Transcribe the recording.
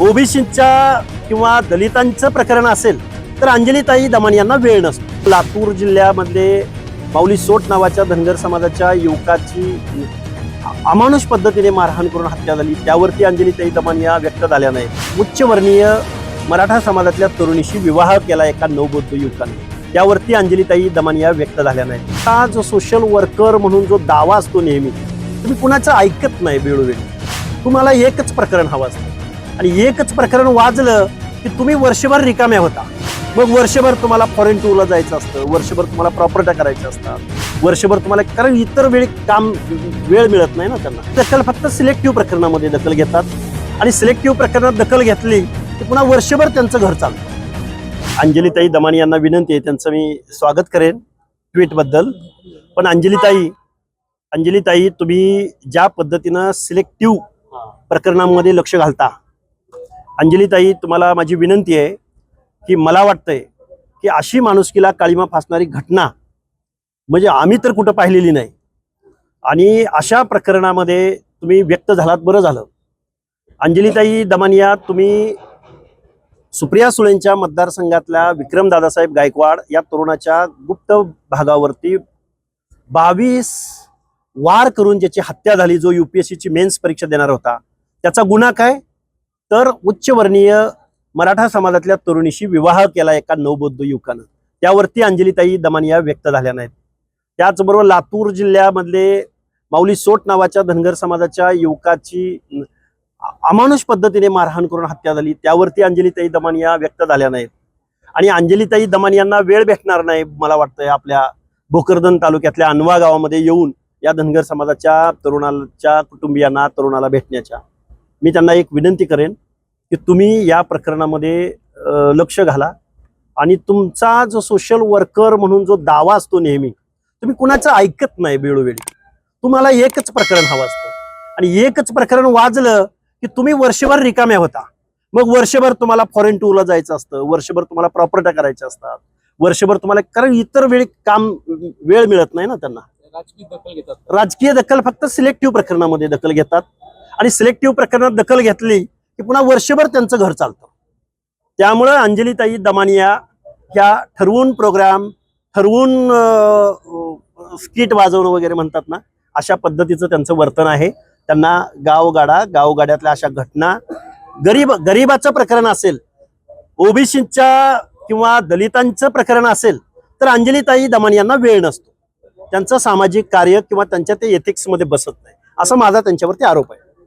ओबीसीच्या किंवा दलितांचं प्रकरण असेल तर अंजलीताई दमान यांना वेळ नसतो. लातूर जिल्ह्यामध्ये माऊली सोट नावाच्या धनगर समाजाच्या युवकाची अमानुष पद्धतीने मारहाण करून हत्या झाली. त्यावरती अंजलीताई दमान या व्यक्त झाल्या नाही उच्चवर्णीय मराठा समाजातल्या तरुणीशी विवाह केला एका नवबौद्ध युवकाने. त्यावरती अंजलीताई दमानिया व्यक्त झाल्या नाही हा जो सोशल वर्कर म्हणून जो दावा असतो नेहमी तुम्ही कुणाचं ऐकत नाही वेळोवेळी. तुम्हाला एकच प्रकरण हवं असतं. आणि एकच प्रकरण वाजलं की तुम्ही वर्षभर रिकाम्या होता. मग वर्षभर तुम्हाला फॉरेन टूरला जायचं असतं वर्षभर तुम्हाला प्रॉपर्ट्या करायच्या असतात वर्षभर तुम्हाला कारण इतर वेळी काम वेळ मिळत नाही ना त्यांना. दखल फक्त सिलेक्टिव्ह प्रकरणामध्ये दखल घेतात. आणि सिलेक्टिव्ह प्रकरणात दखल घेतली की पुन्हा वर्षभर त्यांचं घर चालतं. अंजलीताई दमानी यांना विनंती आहे त्यांचं मी स्वागत करेन ट्विटबद्दल. पण अंजलीताई अंजलीताई तुम्ही ज्या पद्धतीनं सिलेक्टिव्ह प्रकरणांमध्ये लक्ष घालता अंजलीताई तुम्हाला माझी विनंती आहे की मला वाटतंय की अशी माणुसकीला काळीमा फासणारी घटना म्हणजे आम्ही तर कुठं पाहिलेली नाही. आणि अशा प्रकरणामध्ये तुम्ही व्यक्त झालात बरं झालं. अंजलीताई दमानिया तुम्ही सुप्रिया सुळेंच्या मतदारसंघातल्या विक्रम दादासाहेब गायकवाड या तरुणाच्या गुप्त भागावरती बावीस वार करून ज्याची हत्या झाली जो यू पी एस सीची मेन्स परीक्षा देणार होता त्याचा गुन्हा काय? तर उच्चवर्णीय मराठा समाजातल्या तरुणीशी विवाह केला एका नवबौद्ध युवकानं. त्यावरती अंजलीताई दमानिया व्यक्त झाल्या नाहीत. त्याचबरोबर लातूर जिल्ह्यामधले माऊली सोट नावाच्या धनगर समाजाच्या युवकाची अमानुष पद्धतीने मारहाण करून हत्या झाली. त्यावरती अंजलीताई दमानिया व्यक्त झाल्या नाहीत. आणि अंजलीताई दमानियांना वेळ भेटणार नाही मला वाटतंय आपल्या भोकरदन तालुक्यातल्या अनवा गावामध्ये येऊन या धनगर समाजाच्या तरुणाच्या कुटुंबियांना तरुणाला भेटण्याच्या. मी त्यांना एक विनंती करेन की तुम्ही या प्रकरणामध्ये लक्ष घाला. आणि तुमचा जो सोशल वर्कर म्हणून जो दावा असतो नेहमी तुम्ही कुणाचं ऐकत नाही वेळोवेळी. तुम्हाला एकच प्रकरण हवं असतं. आणि एकच प्रकरण वाजलं की तुम्ही वर्षभर रिकाम्या होता. मग वर्षभर तुम्हाला फॉरेन टूरला जायचं असतं वर्षभर तुम्हाला प्रॉपर्ट्या करायच्या असतात वर्षभर तुम्हाला कारण इतर वेळी काम वेळ मिळत नाही ना त्यांना. राजकीय दखल घेतात. राजकीय दखल फक्त सिलेक्टिव्ह प्रकरणामध्ये दखल घेतात. आणि सिलेक्टिव्ह प्रकरणात दखल घेतली की पुन्हा वर्षभर त्यांचं घर चालतं. त्यामुळं अंजलीताई दमानिया ह्या ठरवून प्रोग्राम ठरवून स्किट वाजवणं वगैरे म्हणतात ना अशा पद्धतीचं त्यांचं वर्तन आहे. त्यांना गावगाडा गावगाड्यातल्या अशा घटना गरीब गरिबाचं प्रकरण असेल ओबीसीच्या किंवा दलितांचं प्रकरण असेल तर अंजलीताई दमानियांना वेळ नसतो. त्यांचं सामाजिक कार्य किंवा त्यांच्या ते एथिक्समध्ये बसत नाही. असा माझा त्यांच्यावरती आरोप आहे.